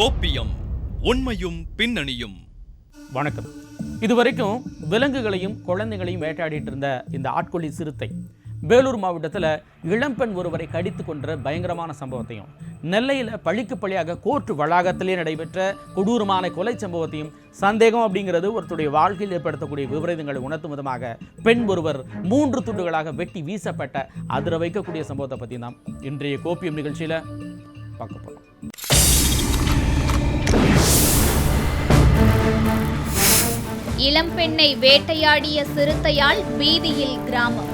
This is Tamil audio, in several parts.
கோப்பியம் உண்மையும் பின்னணியும். வணக்கம். இதுவரைக்கும் விலங்குகளையும் குழந்தைகளையும் வேட்டாடிட்டு இருந்த இந்த ஆட்கொள்ளி சிறுத்தை வேலூர் மாவட்டத்தில் இளம்பெண் ஒருவரை கடித்து கொன்ற பயங்கரமான சம்பவத்தையும் நெல்லையில் பழிக்கு பழியாக கோர்ட்டு வளாகத்திலே நடைபெற்ற கொடூரமான கொலை சம்பவத்தையும் சந்தேகம் அப்படிங்கிறது ஒருத்தருடைய வாழ்க்கையில் ஏற்படுத்தக்கூடிய விபரீதங்களை உணர்த்தும் விதமாக பெண் ஒருவர் மூன்று துண்டுகளாக வெட்டி வீசப்பட்ட அதிர வைக்கக்கூடிய சம்பவத்தை பற்றி தான் இன்றைய கோப்பியம் நிகழ்ச்சியில் பார்க்க போகிறோம் இளம்பெண்ணை வேட்டையாடிய சிறுத்தையால் பீதியில் கிராமம்.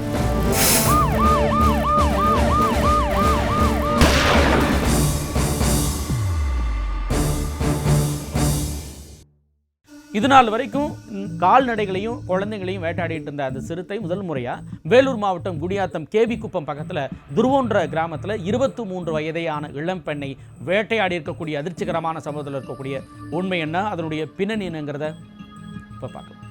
இது நாள் வரைக்கும் கால்நடைகளையும் குழந்தைகளையும் வேட்டாடிட்டு இருந்த அந்த சிறுத்தை முதல் முறையாக வேலூர் மாவட்டம் குடியாத்தம் கேவி குப்பம் பக்கத்தில் துருவோன்ற கிராமத்தில் இருபத்தி மூன்று வயதையான இளம்பெண்ணை வேட்டையாடி இருக்கக்கூடிய அதிர்ச்சிகரமான சம்பவத்தில் இருக்கக்கூடிய உண்மை என்ன? அதனுடைய பின்னணி என்னங்கிறத இப்போ பார்க்கலாம்.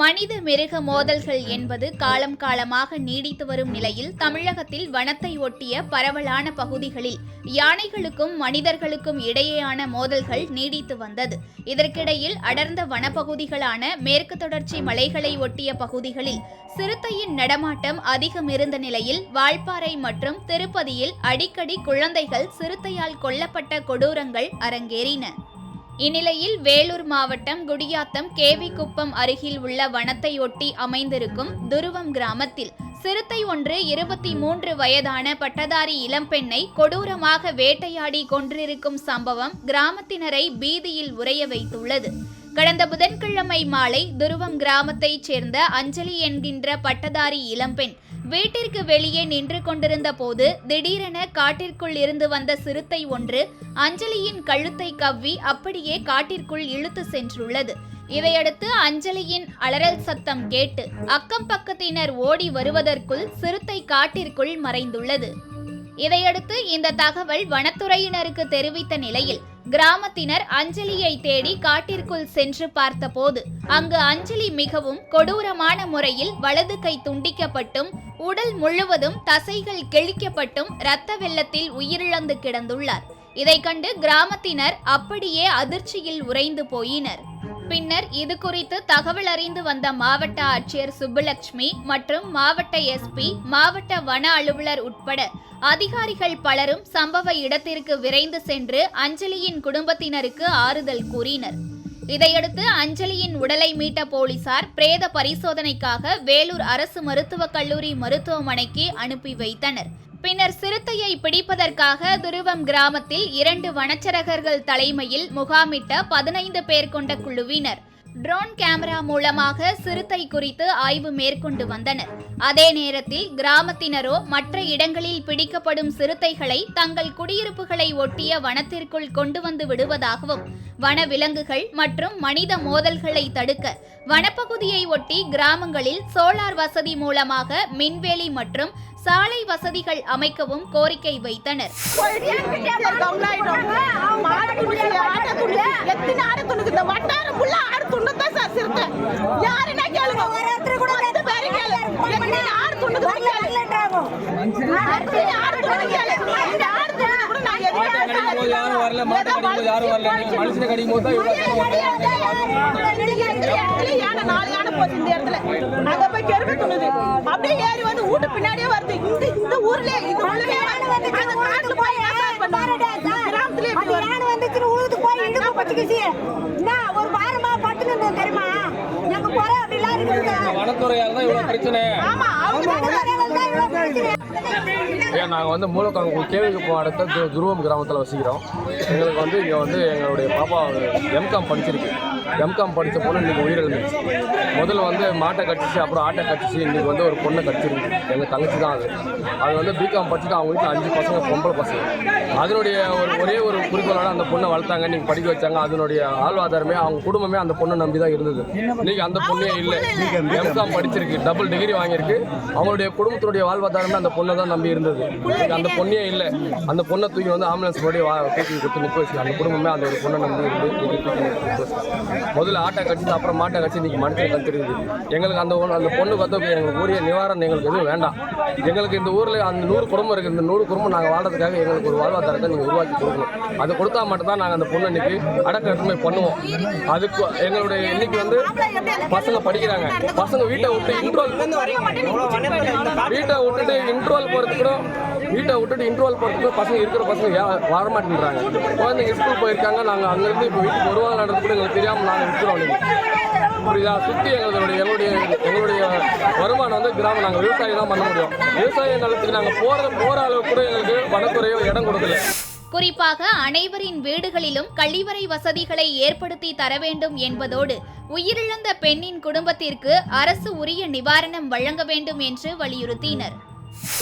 மனித மிருக மோதல்கள் என்பது காலம் காலமாக நீடித்து வரும் நிலையில் தமிழகத்தில் வனத்தை ஒட்டிய பரவலான பகுதிகளில் யானைகளுக்கும் மனிதர்களுக்கும் இடையேயான மோதல்கள் நீடித்து வந்தது. இதற்கிடையில் அடர்ந்த வனப்பகுதிகளான மேற்கு தொடர்ச்சி மலைகளை ஒட்டிய பகுதிகளில் சிறுத்தையின் நடமாட்டம் அதிகம் இருந்த நிலையில் வால்பாறை மற்றும் திருப்பதியில் அடிக்கடி குழந்தைகள் சிறுத்தையால் கொல்லப்பட்ட கொடூரங்கள் அரங்கேறின. இந்நிலையில் வேலூர் மாவட்டம் குடியாத்தம் கேவிக்குப்பம் அருகில் உள்ள வனத்தையொட்டி அமைந்திருக்கும் துருவம் கிராமத்தில் சிறுத்தை ஒன்று இருபத்தி மூன்று வயதான பட்டதாரி இளம்பெண்ணை கொடூரமாக வேட்டையாடி கொன்றிருக்கும் சம்பவம் கிராமத்தினரை பீதியில் உறைய வைத்துள்ளது. கடந்த புதன்கிழமை மாலை துருவம் கிராமத்தைச் சேர்ந்த அஞ்சலி என்கின்ற பட்டதாரி இளம்பெண் வீட்டிற்கு வெளியே நின்று கொண்டிருந்த போது திடீரென காட்டிற்குள் இருந்து வந்த சிறுத்தை ஒன்று அஞ்சலியின் கழுத்தை கவ்வி அப்படியே காட்டிற்குள் இழுத்து சென்றுள்ளது. இதையடுத்து அஞ்சலியின் அலறல் சத்தம் கேட்டு அக்கம் பக்கத்தினர் ஓடி வருவதற்குள் சிறுத்தை காட்டிற்குள் மறைந்துள்ளது. இதையடுத்து இந்த தகவல் வனத்துறையினருக்கு தெரிவித்த நிலையில் கிராமத்தினர் அஞ்சலியை தேடி காட்டிற்குள் சென்று பார்த்தபோது அங்கு அஞ்சலி மிகவும் கொடூரமான முறையில் வலது கை துண்டிக்கப்பட்டும் உடல் முழுவதும் தசைகள் கிழிக்கப்பட்டும் இரத்த வெள்ளத்தில் உயிரிழந்து கிடந்துள்ளார். இதை கண்டு கிராமத்தினர் அப்படியே அதிர்ச்சியில் உறைந்து போயினர். பின்னர் இது குறித்து தகவல் அறிந்து வந்த மாவட்ட ஆட்சியர் சுப்புலட்சுமி மற்றும் மாவட்ட எஸ்பி மாவட்ட வன அலுவலர் உட்பட அதிகாரிகள் பலரும் சம்பவ இடத்திற்கு விரைந்து சென்று அஞ்சலியின் குடும்பத்தினருக்கு ஆறுதல் கூறினர். இதையடுத்து அஞ்சலியின் உடலை மீட்ட போலீசார் பிரேத பரிசோதனைக்காக வேலூர் அரசு மருத்துவக் கல்லூரி மருத்துவமனைக்கு அனுப்பி வைத்தனர். பின்னர் சிறுத்தையை பிடிப்பதற்காக துருவம் கிராமத்தில் இரண்டு வனச்சரகர்கள் தலைமையில் முகாமிட்ட பதினைந்து பேர் கொண்ட குழுவினர். ட்ரோன் கேமரா மூலமாக சிறுத்தை குறித்து ஆய்வு மேற்கொண்டு வந்தனர். அதே நேரத்தில் கிராமத்தினரோ மற்ற இடங்களில் பிடிக்கப்படும் சிறுத்தைகளை தங்கள் குடியிருப்புகளை ஒட்டிய வனத்திற்குள் கொண்டு வந்து விடுவதாகவும் வன விலங்குகள் மற்றும் மனித மோதல்களை தடுக்க வனப்பகுதியை ஒட்டி கிராமங்களில் சோலார் வசதி மூலமாக மின்வேலி மற்றும் சாலை வசதிகள் அமைக்கவும் கோரிக்கை வைத்தனர். யாரும் வரல மாட்டை கடிக்கும் போது யாரும் வரல மனுஷனை கடிக்கும் போது தான் அங்க போய் துணுது அப்படியே ஏறி வந்து வீட்டு பின்னாடியே வருது இந்த இந்த ஊர்ல உள்ளவே வந்து காட்டுல போய் கிராமத்துல யானை வந்துச்சுன்னு போய் இடுப்பு பச்சுக்கிச்சு என்ன ஒரு வாரமா பட்டுன்னு தெரியுமா எங்க போற அப்படிலாம் இருக்குது வனத்துறையால் தான் பிரச்சனை ஆமா அவங்க பிரச்சனை ஏன் நாங்கள் வந்து மூலக்காங்க கேவிக்கு அடுத்த இடத்துல துருவம் கிராமத்தில் வசிக்கிறோம். எங்களுக்கு வந்து இங்கே வந்து எங்களுடைய பாப்பா எம்காம் படிச்சிருக்கு. எம்காம் படித்த பொண்ணு இன்றைக்கி உயிரிழந்துச்சு முதல்ல வந்து மாட்டை கட்டிச்சு அப்புறம் ஆட்டை கட்டிச்சு இன்றைக்கி வந்து ஒரு பொண்ணை கட்டிச்சிருக்கு எங்கள் தங்கச்சி தான் அது. அது வந்து பிகாம் படிச்சுட்டு அவங்க வீட்டில் அஞ்சு பசங்க பொம்பளை பசங்க. அதனுடைய ஒரு ஒரே ஒரு குறிக்கோளோட அந்த பொண்ணை வளர்த்தாங்க. நீங்கள் படிக்க வச்சாங்க. அதனுடைய ஆழ்வாதாரமே அவங்க குடும்பமே அந்த பொண்ணை நம்பி தான் இருந்தது. இன்றைக்கி அந்த பொண்ணே இல்லை. எம்காம் படிச்சிருக்கு. டபுள் டிகிரி வாங்கியிருக்கு. அவங்களுடைய குடும்பத்தினுடைய வாழ்வாதாரமே அந்த பொண்ணை தான் நம்பி இருந்தது. அந்த பொண்ணே இல்லை. அந்த பொண்ணை தூக்கி வந்து ஆம்புலன்ஸ் போய் தூக்கி கொடுத்து நிற்க வச்சு அந்த குடும்பமே அந்த ஒரு பொண்ணை நம்பி இருந்து முதல்ல ஆட்டை கட்சி அப்புறம் மாட்டை கட்சி இன்னைக்கு மனுஷன் தெரியுது எங்களுக்கு அந்த அந்த பொண்ணு கத்துக்கு எங்களுக்கு உரிய நிவாரணம் எங்களுக்கு எதுவும் வேண்டாம். எங்களுக்கு இந்த ஊரில் அந்த நூறு குடும்பம் இருக்குது இந்த நூறு குடும்பம் நாங்கள் வாழ்றதுக்காக எங்களுக்கு ஒரு வாழ்வாதாரத்தை நீங்கள் உருவாக்கி கொடுக்கணும். அது கொடுத்தா மட்டும்தான் நாங்கள் அந்த பொண்ணு இன்னைக்கு அடக்க எடுத்துமே பண்ணுவோம். அதுக்கு எங்களுடைய இன்னைக்கு வந்து பசங்க படிக்கிறாங்க. பசங்க வீட்டை விட்டு இன்ட்ரோல் வீட்டை விட்டுட்டு இன்ட்ரோல் போகிறதுக்கு கூட வீட்டை விட்டுட்டு இன்ட்ரோல் போகிறதுக்கு பசங்க இருக்கிற பசங்க வர மாட்டேங்கிறாங்க குழந்தைங்க ஸ்கூல் போயிருக்காங்க நாங்கள் அங்கேருந்து இப்போ வீட்டுக்கு வருவாங்கன்றது கூட எங்களுக்கு தெரியாமல் நாங்கள் இருக்கிறோம் புரியுதா? சுற்றி எங்களுடைய எங்களுடைய எங்களுடைய வருமானம் வந்து கிராமம். நாங்கள் விவசாயம் தான் பண்ண முடியும். விவசாய நிலத்துக்கு நாங்கள் போகிற போகிற அளவுக்கு கூட எங்களுக்கு வனத்துறையோ இடம் கொடுக்கல. குறிப்பாக அனைவரின் வீடுகளிலும் கழிவறை வசதிகளை ஏற்படுத்தி தர வேண்டும் என்பதோடு உயிரிழந்த பெண்ணின் குடும்பத்திற்கு அரசு உரிய நிவாரணம் வழங்க வேண்டும் என்று வலியுறுத்தினர்.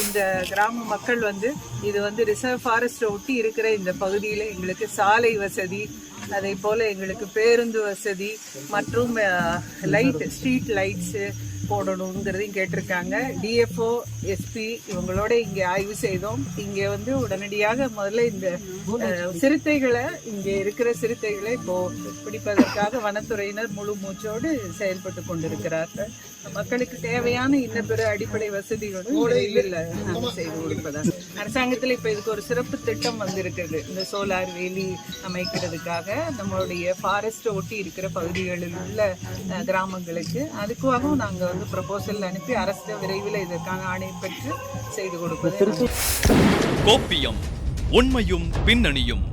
இந்த கிராம மக்கள் வந்து இது வந்து ரிசர்வ் ஃபாரஸ்ட்டை ஒட்டி இருக்கிற இந்த பகுதியில் எங்களுக்கு சாலை வசதி அதே போல் எங்களுக்கு பேருந்து வசதி மற்றும் லைட் ஸ்ட்ரீட் லைட்ஸு போடணுங்கிறதையும் கேட்டிருக்காங்க. டிஎஃப்ஓ எஸ்பி இவங்களோட இங்கே ஆய்வு செய்தோம். இங்கே வந்து உடனடியாக முதல்ல இந்த சிறுத்தைகளை இங்கே இருக்கிற சிறுத்தைகளை இப்போ பிடிப்பதற்காக வனத்துறையினர் முழு மூச்சோடு செயல்பட்டு கொண்டிருக்கிறார்கள். மக்களுக்கு தேவையான இன்ன பிற அடிப்படை வசதிகளும் விரைவில் செய்து கொடுப்பதாக அரசாங்கத்தில் இப்போ இதுக்கு ஒரு சிறப்பு திட்டம் வந்திருக்குது. இந்த சோலார் வேலி அமைக்கிறதுக்காக நம்மளுடைய ஃபாரஸ்ட்டை ஒட்டி இருக்கிற பகுதிகளில் உள்ள கிராமங்களுக்கு. அதுக்காகவும் நாங்கள் வந்து ப்ரப்போசல் அனுப்பி அரசு விரைவில் இதற்கான ஆணை பெற்று செய்து கொடுப்பது கோப்பியம் உண்மையும் பின்னணியும்.